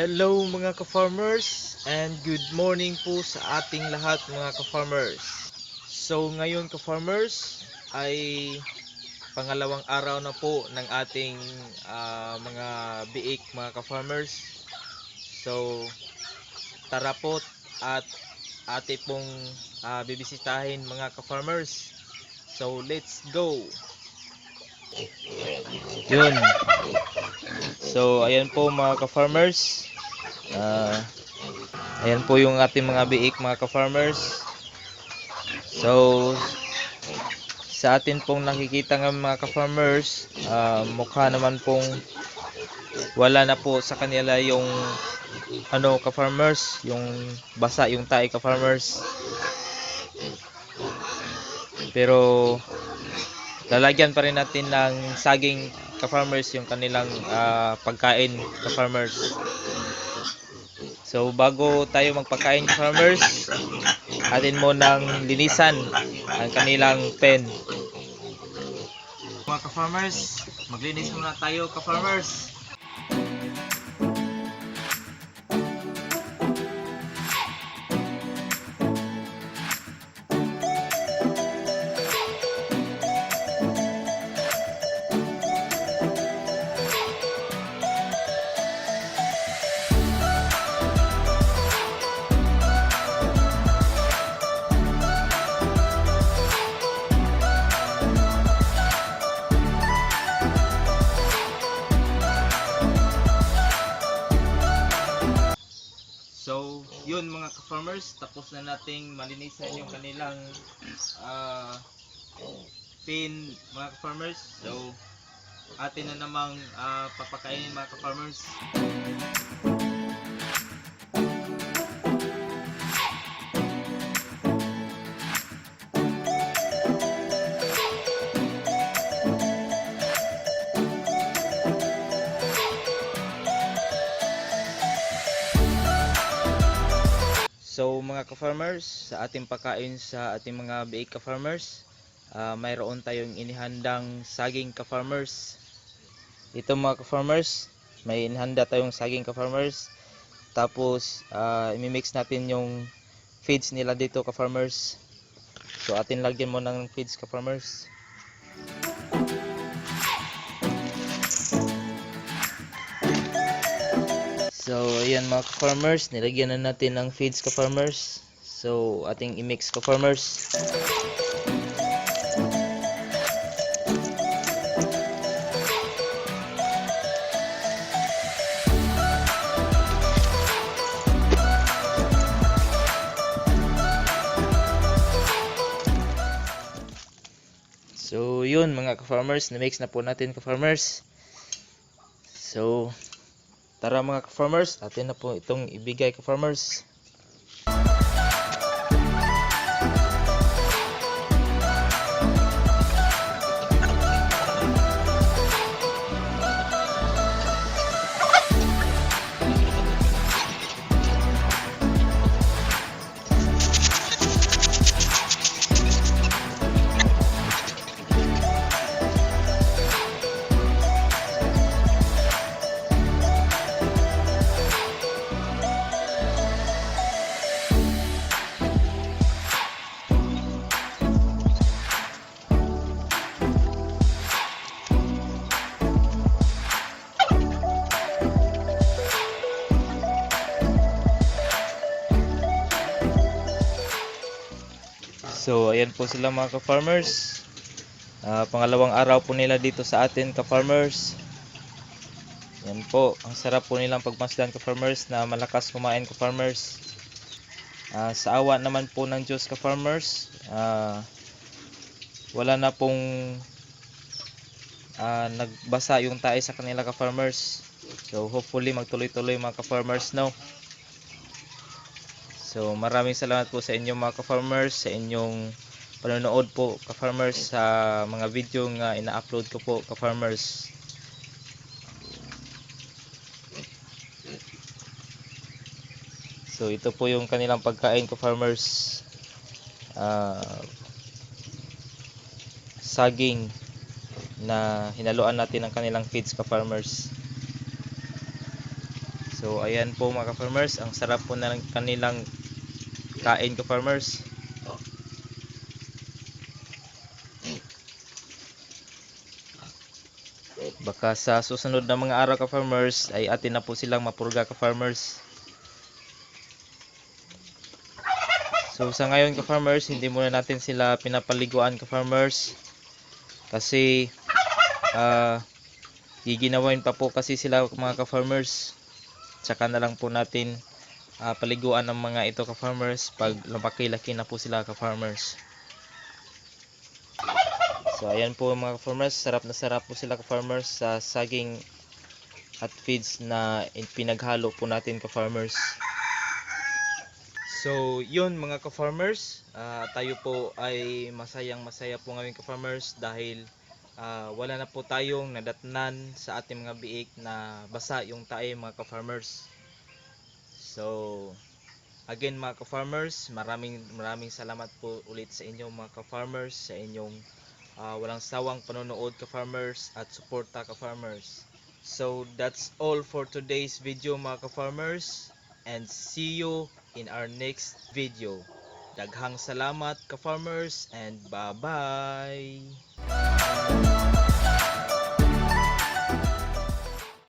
Hello mga ka-farmers and good morning po sa ating lahat mga ka-farmers. So ngayon ka-farmers ay pangalawang araw na po ng ating ah, mga biik mga ka-farmers. So tara po at ate pong ah, bibisitahin mga ka-farmers. So let's go! Yun. So, ayan po mga ka-farmers. Ah, ayan po yung ating mga biik mga ka-farmers. So, sa atin pong nakikita ng mga ka-farmers, ah, mukha naman pong wala na po sa kanila yung ano ka-farmers, yung basa yung tae ka-farmers. Pero lalagyan pa rin natin ng saging ka-farmers yung kanilang ah, pagkain ka-farmers. So bago tayo magpakain ka-farmers, atin mo nang linisan ang kanilang pen. Mga ka-farmers, maglinis muna tayo ka-farmers. Mga ka-farmers, tapos na nating malinisan yung kanilang ah, pin mga ka-farmers. So, atin na namang ah, papakainin mga ka-farmers. Mga ka-farmers, sa ating pagkain sa ating mga biik ka-farmers, ah, mayroon tayong inihandang saging ka-farmers. Ito mga ka-farmers, may inihanda tayong saging ka-farmers. Tapos ah, imimix natin yung feeds nila dito ka-farmers. So atin lagyan mo ng feeds ka-farmers. So, ayan mga ka-farmers, nilagyan na natin ng feeds ka-farmers. So, ating i-mix ka-farmers. So, yun mga ka-farmers, na-mix na po natin ka-farmers. So, Tara mga ka-farmers, atin na po itong ibigay ka-farmers. So, ayan po sila mga ka-farmers. Ah, pangalawang araw po nila dito sa atin ka-farmers. Yan po, ang sarap po nilang pagmasdan ka-farmers na malakas kumain ka-farmers. Ah, sa awa naman po ng Diyos ka-farmers, ah, wala na pong ah, nagbasa yung tae sa kanila ka-farmers. So hopefully magtuloy-tuloy mga ka-farmers no. So maraming salamat po sa inyong mga ka-farmers, sa inyong panonood po ka-farmers sa mga video nga ina-upload ko po ka-farmers. So ito po yung kanilang pagkain ka-farmers. Ah, saging na hinaluan natin ng kanilang feeds ka-farmers. So ayan po mga ka-farmers, ang sarap po ng kanilang kain ka-farmers. Baka sa susunod na mga araw ka-farmers ay atin na po silang mapurga ka-farmers. So sa ngayon ka-farmers, hindi muna natin sila pinapaliguan ka-farmers. Kasi ah giginawin pa po kasi sila mga ka-farmers. Tsaka na lang po natin ah, paliguan ng mga ito ka-farmers pag lumaki-laki na po sila ka-farmers. So ayan po mga ka-farmers, sarap na sarap po sila ka-farmers sa saging at feeds na in- pinaghalo po natin ka-farmers. So yun mga ka-farmers, ah, tayo po ay masayang masaya po ngayon ka-farmers dahil ah, wala na po tayong nadatnan sa ating mga biik na basa yung tae mga ka-farmers. So again mga ka-farmers, maraming maraming salamat po ulit sa inyo mga ka-farmers sa inyong ah, walang sawang panonood ka-farmers at suporta ka-farmers. So that's all for today's video mga ka-farmers and see you in our next video. Daghang salamat ka-farmers and bye-bye!